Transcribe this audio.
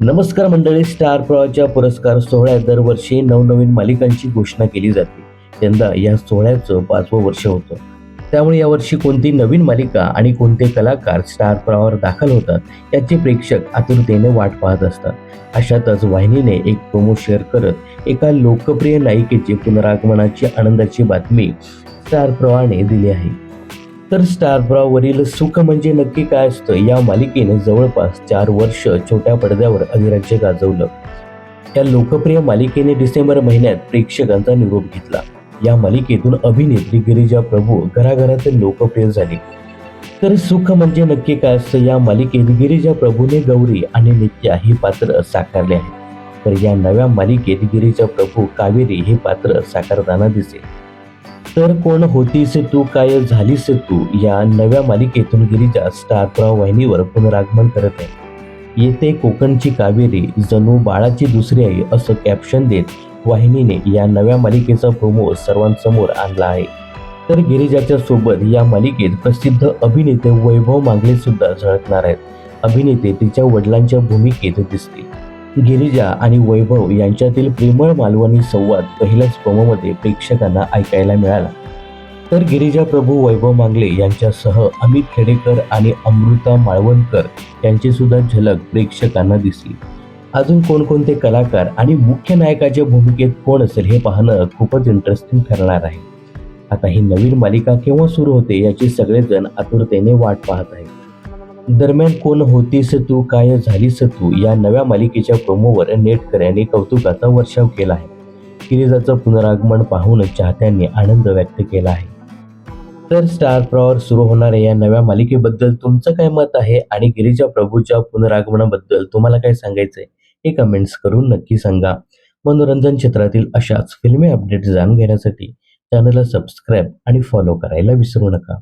नमस्कार मंडळी स्टार प्रवाहाच्या पुरस्कार सोहळ्यात दरवर्षी नवनवीन मालिकांची घोषणा केली जाते. यंदा या सोहळ्याचं पाचवं वर्ष होतं. त्यामुळे यावर्षी कोणती नवीन मालिका आणि कोणते कलाकार स्टार प्रवाहावर दाखल होतात याचे प्रेक्षक आतुरतेने वाट पाहत असतात. अशातच वाहिनीने एक प्रोमो शेअर करत एका लोकप्रिय नायिकेची पुनरागमनाची आनंदाची बातमी स्टार प्रवाहाने दिली आहे. तर स्टार ब्रॉवरील सुख म्हणजे नक्की काय असतं? या मालिकेने जवळपास चार वर्ष छोट्या पडद्यावर अधिराज्य गाजवलं. या लोकप्रिय मालिकेने डिसेंबर महिन्यात प्रेक्षकांचा निरोप घेतला. या मालिकेतून अभिनेत्री गिरिजा प्रभू घराघरात लोकप्रिय झाली. तर सुख म्हणजे नक्की काय असतं? या मालिकेत गिरिजा प्रभूने गौरी आणि नित्या ही पात्र साकारले आहे. तर या नव्या मालिकेत गिरिजा प्रभू कावेरी हे पात्र साकारताना दिसेल. तर कोण होतीस तू काय झालीस तू? या नव्या मालिकेतून गिरीजा स्टार वाहिनीवर पुनरागमन करत आहे. येते कोकणची कावेरी जणू बाळाची दुसरी आई असं कॅप्शन देत वाहिनीने या नव्या मालिकेचा प्रोमो सर्वांसमोर आणला आहे. तर गिरिजाच्या सोबत या मालिकेत प्रसिद्ध अभिनेते वैभव मांगले सुद्धा झळकणार आहेत. अभिनेते तिच्या वडिलांच्या भूमिकेत दिसतील. गिरिजा आणि वैभव यांच्यातील प्रेमळ मालवणी संवाद पहिल्याच प्रोमोमध्ये प्रेक्षकांना ऐकायला मिळाला. तर गिरिजा प्रभू वैभव मांगले यांच्यासह अमित खेडेकर आणि अमृता माळवणकर यांची सुद्धा झलक प्रेक्षकांना दिसली. अजून कोणकोणते कलाकार आणि मुख्य नायकाच्या भूमिकेत कोण असेल हे पाहणं खूपच इंटरेस्टिंग ठरणार आहे. आता ही नवीन मालिका केव्हा सुरू होते याची सगळेजण आतुरतेने वाट पाहत आहेत. दरम्यान कोण होतीस तू? काय झालीस तू? या नव्या मालिकेच्या प्रोमोवर नेटकऱ्यांनी कौतुकाचा वर्षाव केला आहे. गिरिजाचं पुनरागमन पाहून चाहत्यांनी आनंद व्यक्त केला आहे. तर स्टार प्रॉवर सुरू होणाऱ्या या नव्या मालिकेबद्दल तुमचं काय मत आहे? आणि गिरीजा प्रभूच्या पुनरागमनाबद्दल तुम्हाला काय सांगायचंय? हे कमेंट्स करून नक्की सांगा. मनोरंजन क्षेत्रातील अशाच फिल्मी अपडेट जाणून घेण्यासाठी चॅनलला सबस्क्राईब आणि फॉलो करायला विसरू नका.